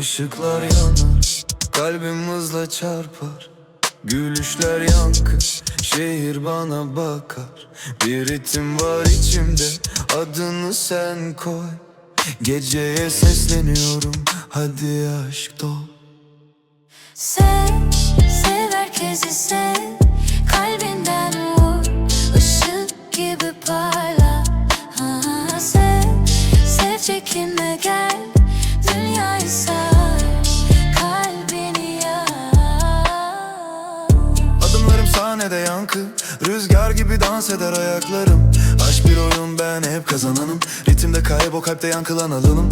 Işıklar yanar, kalbim hızla çarpar. Gülüşler yankı, şehir bana bakar. Bir ritim var içimde, adını sen koy Geceye sesleniyorum, hadi aşk dol. Sev, Rüzgar gibi dans eder ayaklarım. Aşk bir oyun ben hep kazananım. Ritimde kaybol kalpte yankılanalım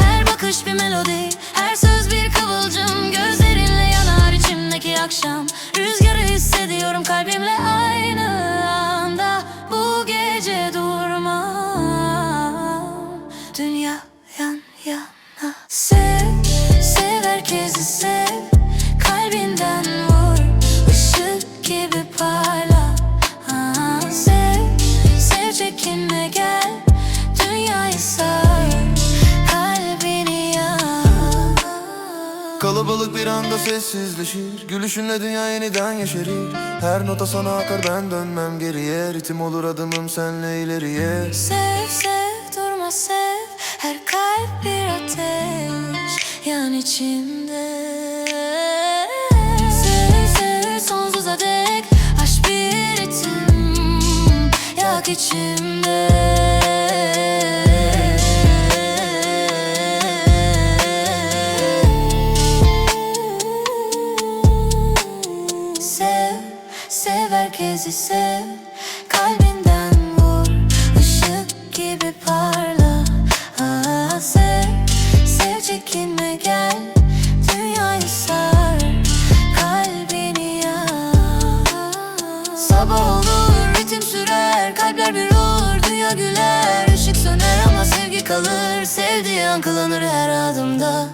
Her bakış bir melodi Her söz bir kıvılcım. Gözlerinle yanar içimdeki akşam. Rüzgarı hissediyorum kalbimle aynı anda. Bu gece durmam. Dünya yan yana. Sev, sev herkesi sev Kalabalık bir anda sessizleşir. Gülüşünle dünya yeniden yeşerir. Her nota sana akar ben dönmem geriye. Ritim olur adımım senle ileriye. Sev sev durma sev. Her kalp bir ateş Yan içimde. Sev sev sonsuza dek Aşk bir ritim Yak içimde herkesi sev Kalbinden vur. Işık gibi parla. Aa, Sev, sev çekinme gel. Dünyayı sar. Kalbini yak Sabah olur ritim sürer. Kalpler bir olur dünya güler. Işık söner ama sevgi kalır. Sevdiği yankılanır her adımda